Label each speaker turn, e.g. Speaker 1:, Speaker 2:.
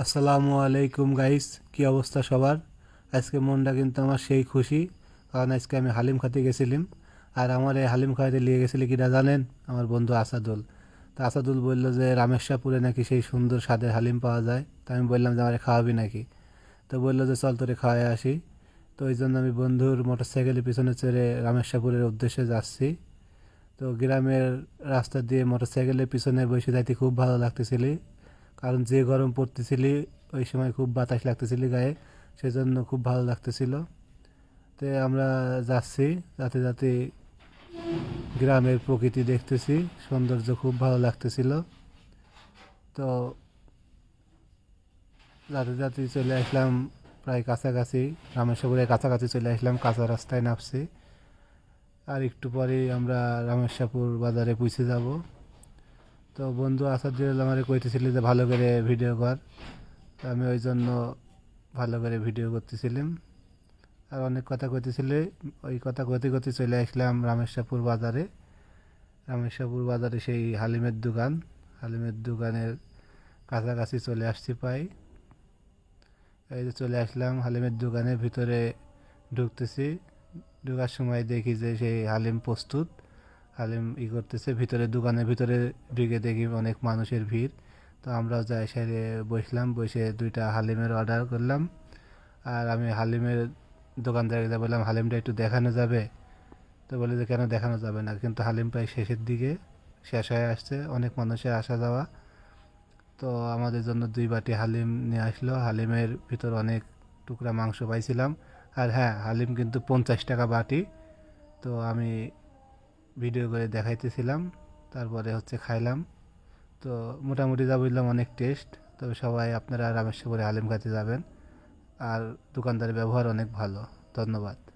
Speaker 1: আসসালামু আলাইকুম গাইস কি অবস্থা সবার? আজকে মনটা কিন্তু আমার সেই খুশি, কারণ আজকে আমি হালিম খাতে গেছিলাম। আর আমার এই হালিম খাইতে নিয়ে গেছিলি কিনা জানেন? আমার বন্ধু আসাদুল। তা আসাদুল বলল যে, রামেশ্বরপুরে নাকি সেই সুন্দর স্বাদের হালিম পাওয়া যায়। তা আমি বললাম যে, আমার খাওয়াবি নাকি? তো বলল যে, চল তোরে খাওয়াই আসি। তো ওই জন্য আমি বন্ধুর মোটর সাইকেলের পিছনে চড়ে রামেশ্বরপুরের উদ্দেশ্যে যাচ্ছি। তো গ্রামের রাস্তা দিয়ে মোটর সাইকেলের পিছনে বসে যাইতে খুব ভালো লাগতেছিল। কারণ যে গরম পড়তেছিলি, ওই সময় খুব বাতাস লাগতেছিলি গায়ে, সেজন্য খুব ভালো লাগতেছিল। তো আমরা যাচ্ছি, যাতে যাতে গ্রামের প্রকৃতি দেখতেছি, সৌন্দর্য খুব ভালো লাগতেছিল। তো যাতে যাতে চলে আসলাম প্রায় কাছাকাছি, রামেশ্বরের কাছাকাছি চলে আসলাম, কাঁচা রাস্তায় নামছি। আর একটু পরেই আমরা রামেশ্বরপুর বাজারে পৌঁছে যাব। তো বন্ধু জন্য আমার কইতেছিল যে ভালো করে ভিডিও কর। তো আমি ওই জন্য ভালো করে ভিডিও করতেছিলাম। আর অনেক কথা কইতেছিলে, ওই কথা কইতে কইতে চলে আসলাম রামেশ্বরপুর বাজারে। রামেশ্বরপুর বাজারে সেই হালিমের দোকান। হালিমের দোকানের কাছাকাছি চলে আসছি পাই এই যে চলে আসলাম, হালিমের দোকানের ভিতরে ঢুকতেছি। ঢোকার সময় দেখি যে সেই হালিম প্রস্তুত। হালিম ই করতেছে, ভিতরে দোকানের ভিতরে ঢুকে দেখি অনেক মানুষের ভিড়। তো আমরাও যাই সেরে বসলাম, বসে দুইটা হালিমের অর্ডার করলাম। আর আমি হালিমের দোকানদারকে বললাম, হালিমটা একটু দেখানো যাবে? তো বলে যে, কেন দেখানো যাবে না? কিন্তু হালিম প্রায় শেষের দিকে শেষ হয়ে আসছে, অনেক মানুষের আসা যাওয়া। তো আমাদের জন্য দুই বাটি হালিম নিয়ে আসলো। হালিমের ভিতর অনেক টুকরা মাংস পাইছিলাম। আর হ্যাঁ হালিম কিন্তু পঞ্চাশ টাকা বাটি। তো আমি ভিডিও করে দেখাইতেছিলাম, তারপরে হচ্ছে খাইলাম। তো মোটামুটি যা বুঝলাম অনেক টেস্ট তবে সবাই আপনারা রামেশ্বরে হালিম খাতে যাবেন। আর দোকানদারের ব্যবহার অনেক ভালো। ধন্যবাদ।